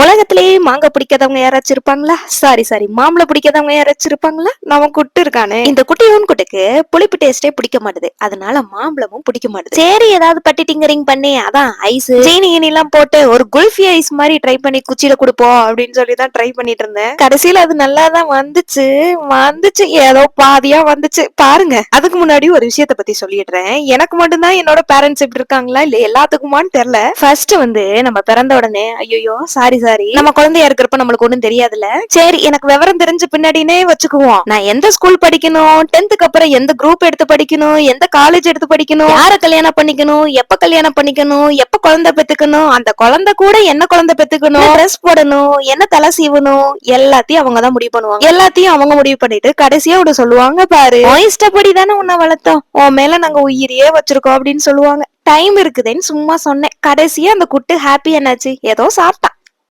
உலகத்திலேயே மாங்காய் பிடிக்காதவங்க யாராச்சும் இருப்பாங்களா? சாரி சாரி மாம்பழம் பிடிக்காதவங்க யாராச்சும் இருப்பாங்களா? நம்ம குட்டு இருக்கானே. இந்த குட்டியோன் குட்டுக்கு புளிப்பு டேஸ்டே பிடிக்க மாட்டுது. அதனால மாம்பழமும் பிடிக்க மாட்டுது. சரி ஏதாவது பட்டி டிங்கரிங் பண்ணி. அதான் ஐஸ். சீனி கீனி எல்லாம் போட்டு ஒரு குல்ஃபி ஐஸ் மாதிரி ட்ரை பண்ணி குச்சியில கொடுப்போம் அப்படின்னு சொல்லி தான் ட்ரை பண்ணிட்டு இருந்தேன். கடைசியில அது நல்லா தான் வந்துச்சு. வந்துச்சு. ஏதோ பாதியா வந்துச்சு. பாருங்க. அதுக்கு முன்னாடி ஒரு விஷயத்த பத்தி சொல்லிடுறேன். எனக்கு மட்டும்தான் என்னோட பேரண்ட்ஸ் இப்படி இருக்காங்களா? இல்ல எல்லாத்துக்குமான்னு தெரியல. ஃபர்ஸ்ட் வந்து நம்ம பிறந்த உடனே ஐயோ சாரி சாரி நம்ம குழந்தையா இருக்கிறப்ப நம்மளுக்கு ஒண்ணும் தெரியாதுல்ல? சரி எனக்கு விவரம் தெரிஞ்ச பின்னாடினே வச்சுக்குவோம். நான் எந்த ஸ்கூல் படிக்கணும்? டென்த்துக்கு அப்புறம் எந்த குரூப் எடுத்து படிக்கணும்? எந்த காலேஜ் எடுத்து படிக்கணும்? யார கல்யாணம் பண்ணிக்கணும்? எப்ப கல்யாணம் பண்ணிக்கணும்? எப்ப குழந்தை பெத்துக்கணும் அந்த குழந்தை கூட என்ன குழந்தை பெத்துக்கணும் ட்ரெஸ் போடணும்? என்ன தலை சீவணும்? எல்லாத்தையும் அவங்க தான் முடிவு பண்ணுவாங்க. எல்லாத்தையும் அவங்க முடிவு பண்ணிட்டு கடைசியா விட சொல்லுவாங்க பாரு இஷ்டப்படி தானே உன்னை வளர்த்தோம். உன் மேல நாங்க உயிரையே வச்சிருக்கோம் அப்படின்னு சொல்லுவாங்க. டைம் இருக்குதுன்னு சும்மா சொன்னேன். கடைசியா அந்த குட்டு ஹாப்பி என்னாச்சு? ஏதோ சாப்பிட்டான்.